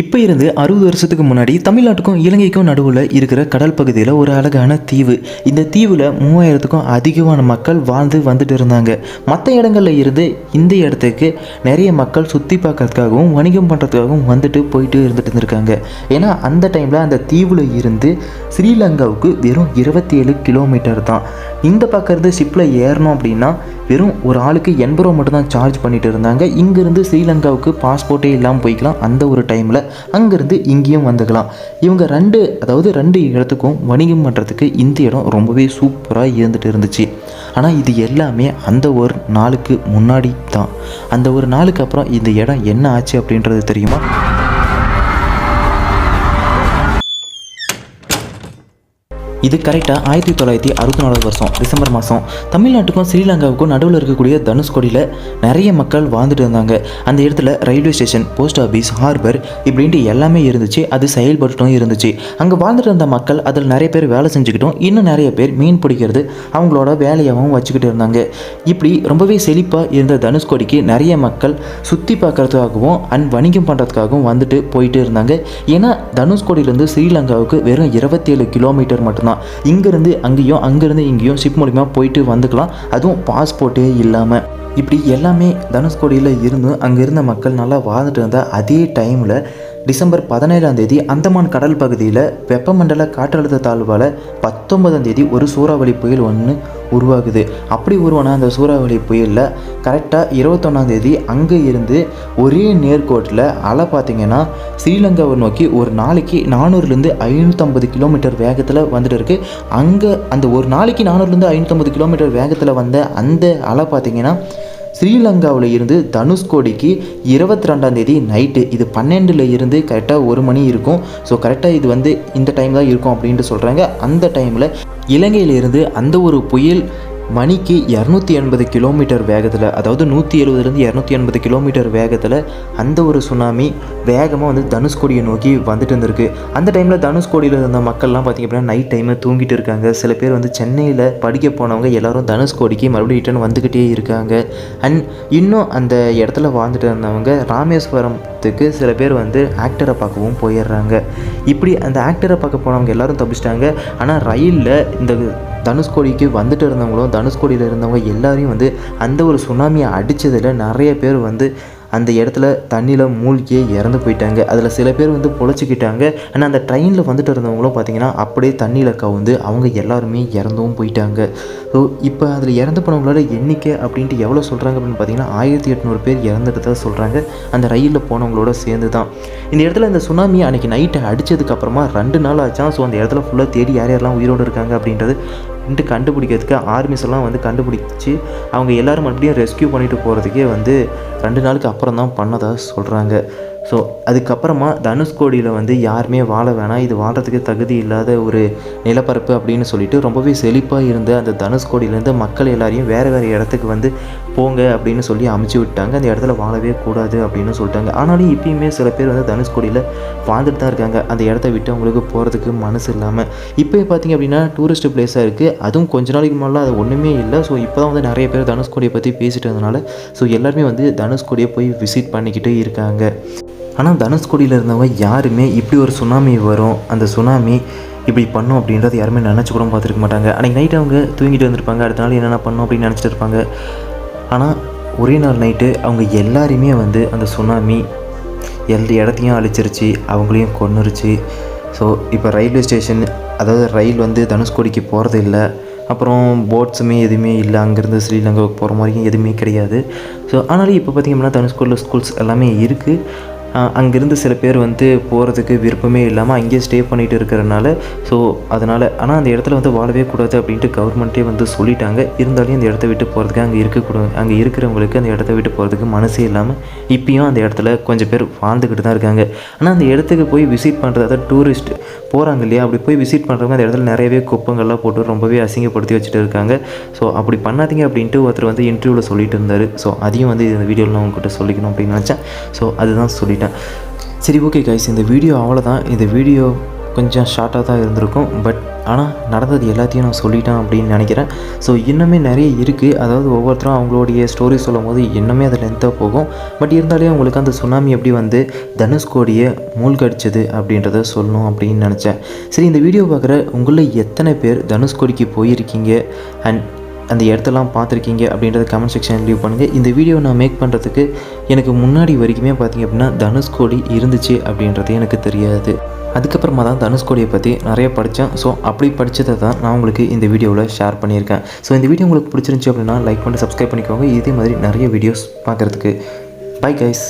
இப்போ இருந்து அறுபது வருஷத்துக்கு முன்னாடி தமிழ்நாட்டுக்கும் இலங்கைக்கும் நடுவில் இருக்கிற கடல் பகுதியில் ஒரு அழகான தீவு. இந்த தீவில் மூவாயிரத்துக்கும் அதிகமான மக்கள் வாழ்ந்து வந்துட்டு இருந்தாங்க. மற்ற இடங்கள்ல இருந்து இந்த இடத்துக்கு நிறைய மக்கள் சுற்றி பார்க்கறதுக்காகவும் வணிகம் பண்ணுறதுக்காகவும் வந்துட்டு போயிட்டு இருந்துட்டு இருந்திருக்காங்க. ஏன்னா அந்த டைமில் அந்த தீவில் இருந்து ஸ்ரீலங்காவுக்கு வெறும் இருபத்தி ஏழு கிலோமீட்டர் தான். இந்த பக்கம் இருந்து ஷிப்பில் ஏறணும் அப்படின்னா வெறும் ஒரு ஆளுக்கு எண்பது ரூபா மட்டும் தான் சார்ஜ் பண்ணிட்டு இருந்தாங்க. இங்கேருந்து ஸ்ரீலங்காவுக்கு பாஸ்போர்ட்டே இல்லாமல் போய்க்கலாம். அந்த ஒரு டைமில் அங்கேருந்து இங்கேயும் வந்துக்கலாம். இவங்க ரெண்டு அதாவது ரெண்டு இடத்துக்கும் வணிகம் பண்ணுறதுக்கு இந்த இடம் ரொம்பவே சூப்பராக இருந்துட்டு இருந்துச்சு. ஆனால் இது எல்லாமே அந்த ஒரு நாளுக்கு முன்னாடி தான். அந்த ஒரு நாளுக்கு அப்புறம் இந்த இடம் என்ன ஆச்சு அப்படின்றது தெரியுமா? இது கரெக்டாக ஆயிரத்தி தொள்ளாயிரத்தி அறுபத்தி நாலாவது வருஷம் டிசம்பர் மாதம் தமிழ்நாட்டுக்கும் ஸ்ரீலங்காவுக்கும் நடுவில் இருக்கக்கூடிய தனுஷ்கோடியில் நிறைய மக்கள் வாழ்ந்துட்டு இருந்தாங்க. அந்த இடத்துல railway station post office harbour இப்படின்ட்டு எல்லாமே இருந்துச்சு. அது செயல்பட்டுட்டும் இருந்துச்சு. அங்கே வாழ்ந்துட்டு இருந்த மக்கள் அதில் நிறைய பேர் வேலை செஞ்சுக்கிட்டும் இன்னும் நிறைய பேர் மீன் பிடிக்கிறது அவங்களோட வேலையாகவும் வச்சுக்கிட்டு இருந்தாங்க. இப்படி ரொம்பவே செழிப்பாக இருந்த தனுஷ்கோடிக்கு நிறைய மக்கள் சுற்றி பார்க்கறதுக்காகவும் அண்ட் வணிகம் பண்ணுறதுக்காகவும் வந்துட்டு போயிட்டு இருந்தாங்க. ஏன்னா தனுஷ்கோடியிலேருந்து ஸ்ரீலங்காவுக்கு வெறும் இருபத்தி ஏழு கிலோமீட்டர் மட்டும்தான். இங்கேருந்து அங்கேயும் அங்கேருந்து இங்கேயும் ஷிப் மூலிமா போயிட்டு வந்துக்கலாம். அதுவும் பாஸ்போர்ட்டே இல்லாமல் இப்படி எல்லாமே தனுஷ்கோடியில் இருந்து அங்கே இருந்த மக்கள் நல்லா வாழ்ந்துட்டு இருந்தால் அதே டைமில் டிசம்பர் பதினேழாம் தேதி அந்தமான் கடல் பகுதியில் வெப்பமண்டல காற்றழுத்த தாழ்வால் பத்தொன்பதாம் தேதி ஒரு சூறாவளி புயல் ஒன்று உருவாகுது. அப்படி உருவான அந்த சூறாவளி புயலில் கரெக்டாக இருபத்தொன்னாம் தேதி அங்கே இருந்து ஒரே நேர்கோட்டில் அலை பார்த்தீங்கன்னா ஸ்ரீலங்காவை நோக்கி ஒரு நாளைக்கு நானூறுலேருந்து ஐநூற்றம்பது கிலோமீட்டர் வேகத்தில் வந்துட்டு இருக்குது அங்கே அந்த ஒரு நாளைக்கு நானூறுலேருந்து ஐநூற்றம்பது கிலோமீட்டர் வேகத்தில் வந்த அந்த அலை பார்த்தீங்கன்னா ஸ்ரீலங்காவில் இருந்து தனுஷ்கோடிக்கு இருபத்தி ரெண்டாம் தேதி நைட்டு இது பன்னெண்டில் இருந்து கரெக்டாக ஒரு மணி இருக்கும். ஸோ கரெக்டாக இது வந்து இந்த டைம் தான் இருக்கும் அப்படின்ட்டு சொல்கிறாங்க அந்த டைமில் இலங்கையிலிருந்து அந்த ஒரு புயல் மணிக்கு இரநூத்தி எண்பது கிலோமீட்டர் வேகத்தில் அதாவது நூற்றி எழுபதுலேருந்து இரநூத்தி எண்பது கிலோமீட்டர் வேகத்தில் அந்த ஒரு சுனாமி வேகமாக வந்து தனுஷ்கோடியை நோக்கி வந்துட்டு இருந்திருக்கு. அந்த டைமில் தனுஷ்கோடியில் இருந்த மக்கள்லாம் பார்த்திங்க அப்படின்னா நைட் டைமில் தூங்கிட்டு இருக்காங்க. சில பேர் வந்து சென்னையில் படிக்க போனவங்க எல்லாரும் தனுஷ்கோடிக்கு மறுபடியும் ரிட்டர்ன் வந்துக்கிட்டே இருக்காங்க. அண்ட் இன்னும் அந்த இடத்துல வாழ்ந்துட்டு இருந்தவங்க ராமேஸ்வரத்துக்கு சில பேர் வந்து ஆக்டரை பார்க்கவும் போயிடுறாங்க. இப்படி அந்த ஆக்டரை பார்க்க போனவங்க எல்லாரும் தப்பிச்சிட்டாங்க. ஆனால் ரயிலில் இந்த தனுஷ்கோடிக்கு வந்துட்டு இருந்தவங்களும் தனுஷ்கோடியில் இருந்தவங்க எல்லாரையும் வந்து அந்த ஒரு சுனாமியை அடித்ததில் நிறைய பேர் வந்து அந்த இடத்துல தண்ணியில் மூழ்கியே இறந்து போயிட்டாங்க. அதில் சில பேர் வந்து பொழைச்சிக்கிட்டாங்க. ஆனால் அந்த ட்ரெயினில் வந்துட்டு இருந்தவங்களும் பார்த்தீங்கன்னா அப்படியே தண்ணியில் கவுந்து அவங்க எல்லாருமே இறந்தும் போயிட்டாங்க. ஸோ இப்போ அதில் இறந்து போனவங்களோட எண்ணிக்கை அப்படின்ட்டு எவ்வளோ சொல்கிறாங்க அப்படின்னு பார்த்தீங்கன்னா ஆயிரத்தி எட்நூறு பேர் இறந்துட்டதாக சொல்கிறாங்க அந்த ரயிலில் போனவங்களோட சேர்ந்து தான் இந்த இடத்துல இந்த சுனாமி அன்றைக்கி நைட்டை அடித்ததுக்கப்புறமா ரெண்டு நாள் ஆச்சான் ஸோ அந்த இடத்துல ஃபுல்லாக தேடி யார் யாரெல்லாம் உயிரோடு இருக்காங்க அப்படின்றது வந்துட்டு கண்டுபிடிக்கிறதுக்கு ஆர்மிஸ் எல்லாம் வந்து கண்டுபிடிச்சி அவங்க எல்லோரும் மறுபடியும் ரெஸ்க்யூ பண்ணிட்டு போகிறதுக்கே வந்து ரெண்டு நாளுக்கு அப்புறம் தான் பண்ணதாக சொல்கிறாங்க ஸோ அதுக்கப்புறமா தனுஷ்கோடியில் வந்து யாருமே வாழ வேணாம். இது வாழ்கிறதுக்கு தகுதி இல்லாத ஒரு நிலப்பரப்பு அப்படின்னு சொல்லிட்டு ரொம்பவே செழிப்பாக இருந்த அந்த தனுஷ்கோடியிலேருந்து மக்கள் எல்லாரையும் வேறு வேறு இடத்துக்கு வந்து போங்க அப்படின்னு சொல்லி அமுச்சு விட்டாங்க. அந்த இடத்துல வாழவே கூடாது அப்படின்னு சொல்லிட்டாங்க. ஆனாலும் இப்பயுமே சில பேர் வந்து தனுஷ்கோடியில் வாழ்ந்துட்டு தான் இருக்காங்க. அந்த இடத்த விட்டு அவங்களுக்கு போகிறதுக்கு மனசு இல்லாமல் இப்போ பார்த்திங்க அப்படின்னா டூரிஸ்ட் பிளேஸாக இருக்குது அதுவும் கொஞ்ச நாளைக்கு முன்னால் அது ஒன்றுமே இல்லை. ஸோ இப்போ தான் வந்து நிறைய பேர் தனுஷ்கோடியை பற்றி பேசிட்டு இருந்தனால ஸோ எல்லாருமே வந்து தனுஷ்கோடியை போய் விசிட் பண்ணிக்கிட்டே இருக்காங்க. ஆனால் தனுஷ்கோடியில் இருந்தவங்க யாருமே இப்படி ஒரு சுனாமி வரும் அந்த சுனாமி இப்படி பண்ணும் அப்படின்றது யாருமே நினச்சி கூட பார்த்துருக்க மாட்டாங்க. அன்றைக்கி நைட் அவங்க தூங்கிட்டு வந்திருப்பாங்க அடுத்த நாள் என்னென்ன பண்ணும் அப்படின்னு நினச்சிட்டு இருப்பாங்க. ஆனால் ஒரே நாள் நைட்டு அவங்க எல்லாருமே வந்து அந்த சுனாமி எல்லா இடத்தையும் அழிச்சிருச்சு அவங்களையும் கொன்னுருச்சு. ஸோ இப்போ ரயில்வே ஸ்டேஷன் அதாவது ரயில் வந்து தனுஷ்கோடிக்கு போகிறது இல்லை. அப்புறம் போட்ஸுமே எதுவுமே இல்லை அங்கேருந்து ஸ்ரீலங்காவுக்கு போகிற மாதிரியும் எதுவுமே கிடையாது. ஸோ ஆனாலும் இப்போ பார்த்திங்கன்னா அப்படின்னா தனுஷ்கோடியில் ஸ்கூல்ஸ் எல்லாமே இருக்குது அங்கேருந்து சில பேர் வந்து போகிறதுக்கு விருப்பமே இல்லாமல் அங்கேயே ஸ்டே பண்ணிட்டு இருக்கிறனால ஸோ அதனால் ஆனால் அந்த இடத்துல வந்து வாழவே கூடாது அப்படின்ட்டு கவர்மெண்ட்டே வந்து சொல்லிட்டாங்க. இருந்தாலும் அந்த இடத்த விட்டு போகிறதுக்கு அங்கே இருக்கக்கூடாது அங்கே இருக்கிறவங்களுக்கு அந்த இடத்த விட்டு போகிறதுக்கு மனசே இல்லாமல் இப்பயும் அந்த இடத்துல கொஞ்சம் பேர் வாழ்ந்துக்கிட்டு தான் இருக்காங்க. ஆனால் அந்த இடத்துக்கு போய் விசிட் பண்ணுறது அதாவது டூரிஸ்ட் போகிறாங்க இல்லையா அப்படி போய் விசிட் பண்ணுறவங்க அந்த இடத்துல நிறையவே குப்பங்கள்லாம் போட்டு ரொம்பவே அசிங்கப்படுத்தி வச்சுட்டு இருக்காங்க. ஸோ அப்படி பண்ணாதீங்க அப்படின்ட்டு ஒருத்தர் வந்து இன்டர்வியூவில் சொல்லிட்டு இருந்தார். ஸோ அதையும் வந்து இந்த வீடியோவில் நான் உங்ககிட்ட சொல்லிக்கணும் அப்படின்னு நினச்சேன். ஸோ அதுதான் சொல்லிட்டேன் சரி ஓகே கைஸ் இந்த வீடியோ அவ்வளோதான் இந்த வீடியோ கொஞ்சம் ஷார்ட்டாக தான் இருந்திருக்கும். பட் ஆனால் நடந்தது எல்லாத்தையும் நான் சொல்லிட்டேன் அப்படின்னு நினைக்கிறேன். ஸோ இன்னுமே நிறைய இருக்குது அதாவது ஒவ்வொருத்தரும் அவங்களுடைய ஸ்டோரி சொல்லும் போது இன்னுமே அது லென்த்தாக போகும். பட் இருந்தாலே உங்களுக்கு அந்த சுனாமி எப்படி வந்து தனுஷ்கோடியை மூழ்கடிச்சது அப்படின்றத சொல்லணும் அப்படின்னு நினச்சேன். சரி இந்த வீடியோ பார்க்குற உங்களில் எத்தனை பேர் தனுஷ்கோடிக்கு போயிருக்கீங்க? அண்ட் அந்த இடத்தெல்லாம் பார்த்துருக்கீங்க அப்படின்றத கமெண்ட் செக்ஷன் லீவ் பண்ணுங்கள் இந்த வீடியோ நான் மேக் பண்ணுறதுக்கு எனக்கு முன்னாடி வரைக்குமே பார்த்தீங்க அப்படின்னா தனுஷ்கோடி இருந்துச்சு அப்படின்றது எனக்கு தெரியாது. அதுக்கப்புறமா தான் தனுஷ்கோடியை பற்றி நிறைய படித்தேன். ஸோ அப்படி படித்ததை தான் நான் உங்களுக்கு இந்த வீடியோவில் ஷேர் பண்ணியிருக்கேன். ஸோ இந்த வீடியோ உங்களுக்கு பிடிச்சிருந்துச்சி அப்படின்னா லைக் பண்ணி சப்ஸ்கிரைப் பண்ணிக்கோங்க. இதே மாதிரி நிறைய வீடியோஸ் பார்க்குறதுக்கு. Bye guys